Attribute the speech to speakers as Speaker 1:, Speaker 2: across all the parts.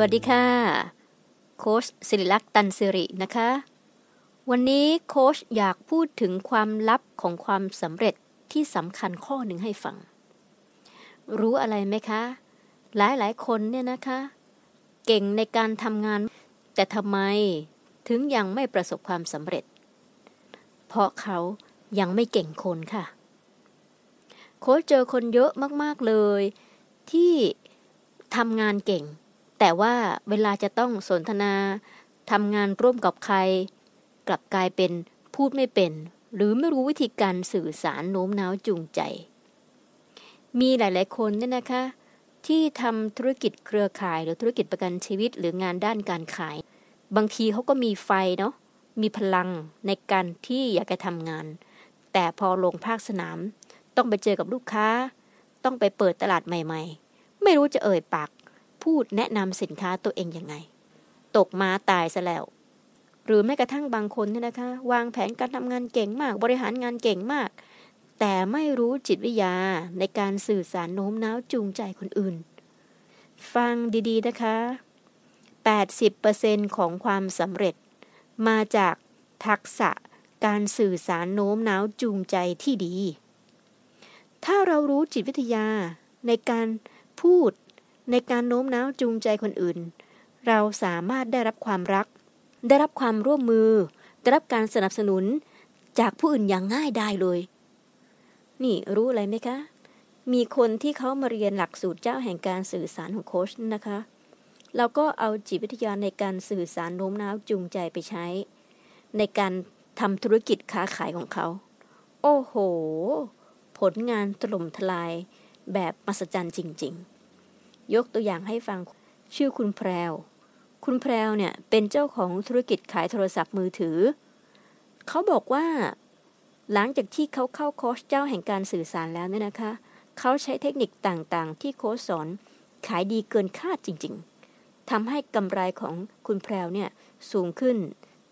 Speaker 1: วัสดีค่ะ โค้ชศิริลักษ์ตันสิรินะคะ วันนี้โค้ชอยากพูดถึงความลับของความสำเร็จที่สำคัญข้อหนึ่งให้ฟัง รู้อะไรไหมคะ หลายหลายคนเนี่ยนะคะ เก่งในการทำงาน แต่ทำไมถึงยังไม่ประสบความสำเร็จ เพราะเขายังไม่เก่งคนค่ะ โค้ชเจอคนเยอะมาก ๆ เลย ที่ทำงานเก่ง แต่ว่าเวลาจะต้องสนทนาทำงานร่วมกับใคร กลับกลายเป็นพูดไม่เป็น หรือไม่รู้วิธีการสื่อสารโน้มน้าวจูงใจ มีหลาย ๆ คนเนี่ยนะคะ ที่ทำธุรกิจเครือข่าย หรือธุรกิจประกันชีวิต หรืองานด้านการขาย บางทีเขาก็มีไฟเนาะมีพลังในการที่อยากจะทำงาน แต่พอลงภาคสนาม ต้องไปเจอกับลูกค้า ต้องไปเปิดตลาดใหม่ ๆ ไม่รู้จะเอ่ยปาก พูดแนะนำสินค้าตัวเองยังไง ตกมาตายซะแล้ว หรือแม้กระทั่งบางคนเนี่ยนะคะ วางแผนการทำงานเก่งมาก บริหารงานเก่งมาก แต่ไม่รู้จิตวิทยาในการสื่อสารโน้มน้าวจูงใจคนอื่น ฟังดีๆนะคะ 80%ของความสำเร็จ มาจากทักษะการสื่อสารโน้มน้าวจูงใจที่ดี ถ้าเรารู้จิตวิทยาในการพูด ในการโน้มน้าวจูงใจคนอื่น เราสามารถได้รับความรัก ได้รับความร่วมมือ ได้รับการสนับสนุนจากผู้อื่นอย่างง่ายได้เลย นี่รู้อะไรไหมคะ มีคนที่เขามาเรียนหลักสูตรเจ้าแห่งการสื่อสารของโค้ชนะคะ เราก็เอาจิตวิทยาในการสื่อสารโน้มน้าวจูงใจไปใช้ ในการทำธุรกิจค้าขายของเขา โอ้โห ผลงานถล่มทลายแบบมหัศจรรย์จริง ๆ ยกตัวอย่างให้ฟังชื่อคุณแพรว คุณแพรวเนี่ยเป็นเจ้าของธุรกิจขายโทรศัพท์มือถือ เขาบอกว่า หลังจากที่เขาเข้าโค้ชเจ้าแห่งการสื่อสารแล้วเนี่ยนะคะ เขาใช้เทคนิคต่างๆ ที่โค้ชสอนขายดีเกินคาดจริงๆทำให้กำไรของคุณแพรวเนี่ยสูงขึ้น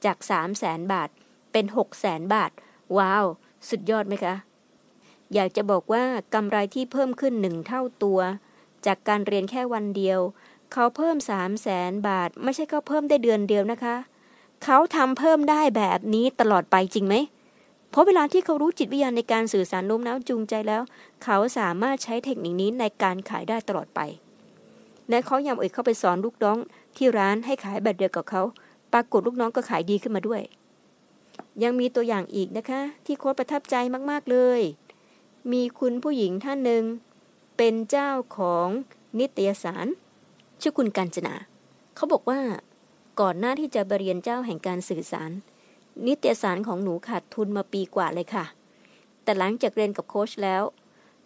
Speaker 1: จาก 3 0 0แสนบาทเป็น 6 0แสนบาท ว้าว สุดยอดไหมคะ อยากจะบอกว่ากำไรที่เพิ่มขึ้นหนึ่งเท่าตัว จากการเรียนแค่วันเดียว เขาเพิ่ม3 0 0แสนบาท ไม่ใช่เขาเพิ่มได้เดือนเดียวนะคะ เขาทำเพิ่มได้แบบนี้ตลอดไปจริงไหมเพราะเวลาที่เขารู้จิตวิญญาณในการสื่อสารโน้มน้าวจูงใจแล้ว เขาสามารถใช้เทคนิคนี้ในการขายได้ตลอดไป และเขายังเอ่ยเข้าไปสอนลูกน้อง ที่ร้านให้ขายแบบเดียวกับเขา ปรากฏลูกน้องก็ขายดีขึ้นมาด้วย ยังมีตัวอย่างอีกนะคะ ที่โค้ชประทับใจมากๆเลย มีคุณผู้หญิงท่านหนึ่ง เป็นเจ้าของนิตยสาร ชื่อคุณกัญจนา เขาบอกว่าก่อนหน้าที่จะไปเรียนเจ้าแห่งการสื่อสาร นิตยสารของหนูขาดทุนมาปีกว่าเลยค่ะ แต่หลังจากเรียนกับโค้ชแล้ว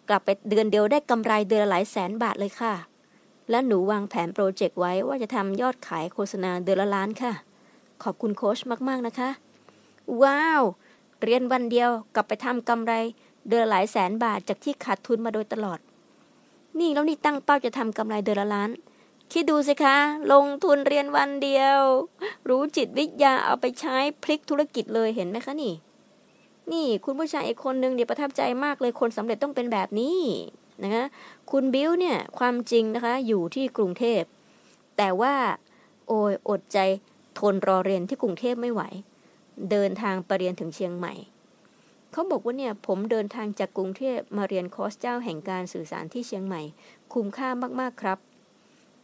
Speaker 1: กลับไปเดือนเดียวได้กำไรเดือนละหลายแสนบาทเลยค่ะ และหนูวางแผนโปรเจกต์ไว้ว่าจะทำยอดขายโฆษณาเดือนละล้านค่ะ ขอบคุณโค้ชมากๆนะคะ ว้าว เรียนวันเดียวกลับไปทำกำไรเดือนหลายแสนบาทจากที่ขาดทุนมาโดยตลอด นี่แล้วนี่ตั้งเป้าจะทำกำไรเดือนละล้าน คิดดูสิคะ ลงทุนเรียนวันเดียว รู้จิตวิทยาเอาไปใช้พลิกธุรกิจเลยเห็นไหมคะนี่ นี่คุณผู้ชายอีกคนนึงเดี๋ยวประทับใจมากเลยคนสำเร็จต้องเป็นแบบนี้นะคะคุณบิวเนี่ยความจริงนะคะอยู่ที่กรุงเทพ แต่ว่าโอยอดใจทนรอเรียนที่กรุงเทพไม่ไหว เดินทางไปเรียนถึงเชียงใหม่ เขาบอกว่าเนี่ยผมเดินทางจากกรุงเทพมาเรียนคอร์สเจ้าแห่งการสื่อสารที่เชียงใหม่ คุ้มค่ามากๆครับ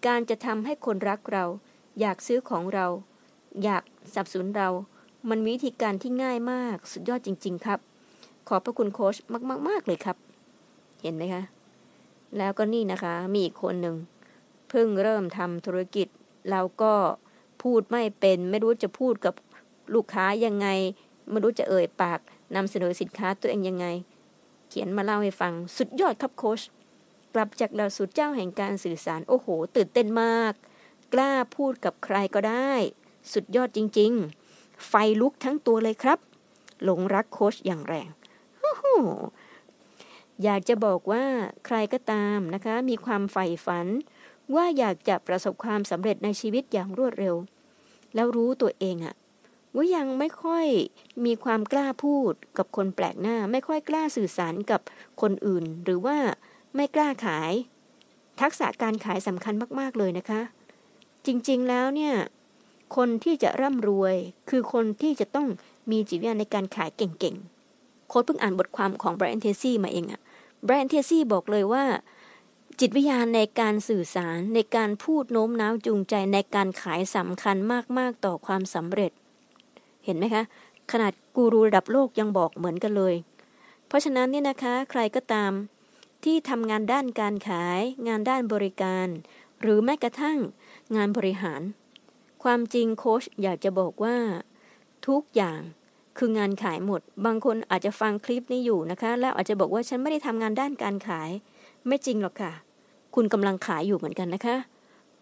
Speaker 1: การจะทำให้คนรักเรา อยากซื้อของเรา อยากสับสนเรา มันวิธีการที่ง่ายมากสุดยอดจริง ๆ ครับ ขอบพระคุณโค้ชมากๆ ๆ เลยครับ เห็นไหมคะ แล้วก็นี่นะคะ มีอีกคนหนึ่งเพิ่งเริ่มทำธุรกิจแล้วก็พูดไม่เป็น ไม่รู้จะพูดกับลูกค้ายังไง ไม่รู้จะเอ่ยปาก นำเสนอสินค้าตัวเองยังไง เขียนมาเล่าให้ฟัง สุดยอดครับโค้ชกลับจากหลักสูตรเจ้าแห่งการสื่อสาร โอ้โห ตื่นเต้นมาก กล้าพูดกับใครก็ได้ สุดยอดจริง ๆ ไฟลุกทั้งตัวเลยครับ หลงรักโค้ชอย่างแรงอยากจะบอกว่าใครก็ตามนะคะ มีความใฝ่ฝัน ว่าอยากจะประสบความสำเร็จในชีวิตอย่างรวดเร็ว แล้วรู้ตัวเองอะ ว่ายังไม่ค่อยมีความกล้าพูดกับคนแปลกหน้า ไม่ค่อยกล้าสื่อสารกับคนอื่น หรือว่าไม่กล้าขาย ทักษะการขายสำคัญมากๆเลยนะคะ จริงๆแล้วเนี่ย คนที่จะร่ำรวยคือคนที่จะต้องมีจิตวิญญาณในการขายเก่งๆ โค้ดเพิ่งอ่านบทความของแบรนด์เทซี่มาเองอะแบรนด์เทซี่บอกเลยว่า จิตวิญญาณในการสื่อสารในการพูดโน้มน้าวจูงใจในการขายสำคัญมากๆต่อความสำเร็จ เห็นไหมคะ ขนาดกูรูระดับโลกยังบอกเหมือนกันเลย เพราะฉะนั้นเนี่ยนะคะ ใครก็ตามที่ทำงานด้านการขาย งานด้านบริการ หรือแม้กระทั่งงานบริหาร ความจริงโค้ชอยากจะบอกว่า ทุกอย่างคืองานขายหมด บางคนอาจจะฟังคลิปนี้อยู่นะคะ แล้วอาจจะบอกว่าฉันไม่ได้ทำงานด้านการขาย ไม่จริงหรอกค่ะ คุณกำลังขายอยู่เหมือนกันนะคะ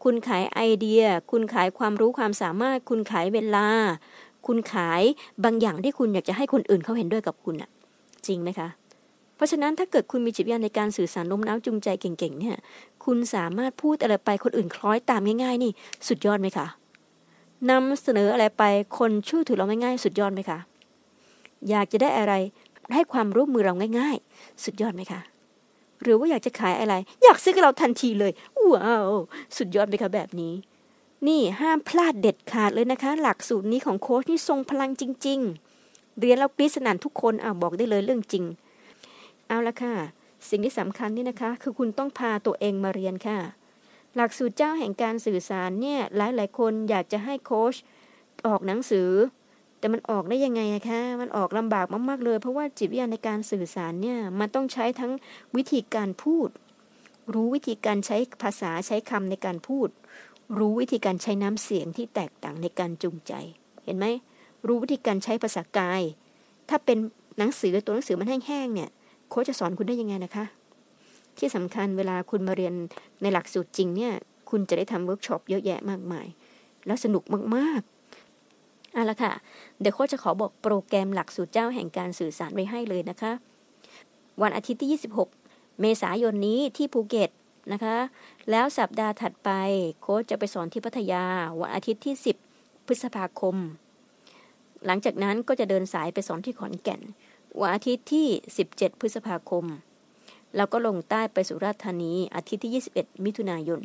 Speaker 1: คุณขายไอเดีย คุณขายความรู้ความสามารถ คุณขายเวลา คุณขายบางอย่างที่คุณอยากจะให้คนอื่นเขาเห็นด้วยกับคุณอะจริงไหมคะ เพราะฉะนั้นถ้าเกิดคุณมีจิตวิญญาณในการสื่อสารโน้มน้าวจูงใจเก่งๆ เนี่ย คุณสามารถพูดอะไรไปคนอื่นคล้อยตามง่ายๆ นี่สุดยอดไหมคะนำเสนออะไรไปคนชื่อถือเราง่ายๆสุดยอดไหมคะอยากจะได้อะไรให้ความร่วมมือเราง่าย ๆ สุดยอดไหมคะหรือว่าอยากจะขายอะไร อยากซื้อกับเราทันทีเลยว้าวสุดยอดไหมคะแบบนี้ นี่ห้ามพลาดเด็ดขาดเลยนะคะ หลักสูตรนี้ของโค้ชนี่ทรงพลังจริง ๆ เรียนแล้วกรี๊ดสนั่นทุกคนเอาบอกได้เลยเรื่องจริง เอาละค่ะ สิ่งที่สำคัญนี่นะคะ คือคุณต้องพาตัวเองมาเรียนค่ะ หลักสูตรเจ้าแห่งการสื่อสารเนี่ยหลายๆคนอยากจะให้โค้ชออกหนังสือ แต่มันออกได้ยังไงอะคะมันออกลำบากมากๆเลย เพราะว่าจิตวิทยาในการสื่อสารเนี่ยมันต้องใช้ทั้งวิธีการพูด รู้วิธีการใช้ภาษาใช้คำในการพูด รู้วิธีการใช้น้ำเสียงที่แตกต่างในการจูงใจ เห็นไหมรู้วิธีการใช้ภาษากาย ถ้าเป็นหนังสือตัวหนังสือมันแห้งๆเนี่ยโค้ชจะสอนคุณได้ยังไงนะคะ ที่สำคัญเวลาคุณมาเรียนในหลักสูตรจริงเนี่ย คุณจะได้ทำเวิร์กช็อปเยอะแยะมากมาย แล้วสนุกมากๆเอาละค่ะ เดี๋ยวโค้ชจะขอบอกโปรแกรมหลักสูตรเจ้าแห่งการสื่อสารไว้ให้เลยนะคะ วันอาทิตย์ที่ 26 เมษายนนี้ที่ภูเก็ต นะคะ แล้วสัปดาห์ถัดไปโค้ชจะไปสอนที่พัทยา วันอาทิตย์ที่ 10 พฤษภาคม หลังจากนั้นก็จะเดินสายไปสอนที่ขอนแก่น วันอาทิตย์ที่ 17 พฤษภาคม แล้วก็ลงใต้ไปสุราษฎร์ธานีอาทิตย์ที่ 21 มิถุนายน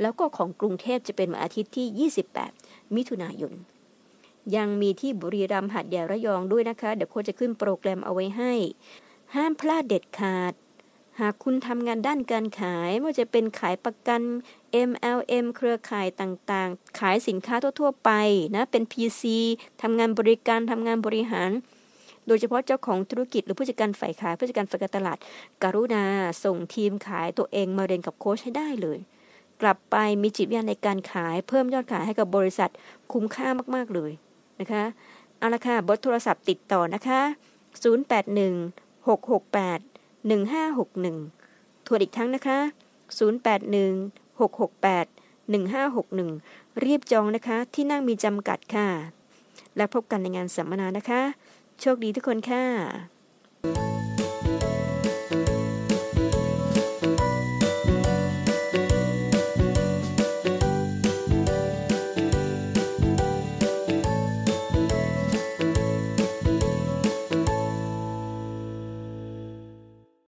Speaker 1: แล้วก็ของกรุงเทพจะเป็นวันอาทิตย์ที่ 28 มิถุนายนยังมีที่บุรีรัมย์หัดใหญ่ระยองด้วยนะคะ เดี๋ยวโค้ชจะขึ้นโปรแกรมเอาไว้ให้ ห้ามพลาดเด็ดขาด หากคุณทำงานด้านการขายไม่ว่าจะเป็นขายประกัน MLM เครือข่ายต่างๆ ขายสินค้าทั่ว ๆ ไปนะ เป็น PC ทำงานบริการทำงานบริหาร โดยเฉพาะเจ้าของธุรกิจหรือผู้จัดการฝ่ายขายผู้จัดการฝ่ายการตลาด กรุณาส่งทีมขายตัวเองมาเรียนกับโค้ชให้ได้เลย กลับไปมีจิตวิญญาณในการขาย เพิ่มยอดขายให้กับบริษัทคุ้มค่ามากๆเลยนะคะเอาละค่ะบทโทรศัพท์ติดต่อนะคะ 081 668 1561 ทวนอีกครั้งนะคะ 081 668 1561 รีบจองนะคะ ที่นั่งมีจำกัดค่ะ และพบกันในงานสัมมนานะคะ โชคดีทุกคนค่ะ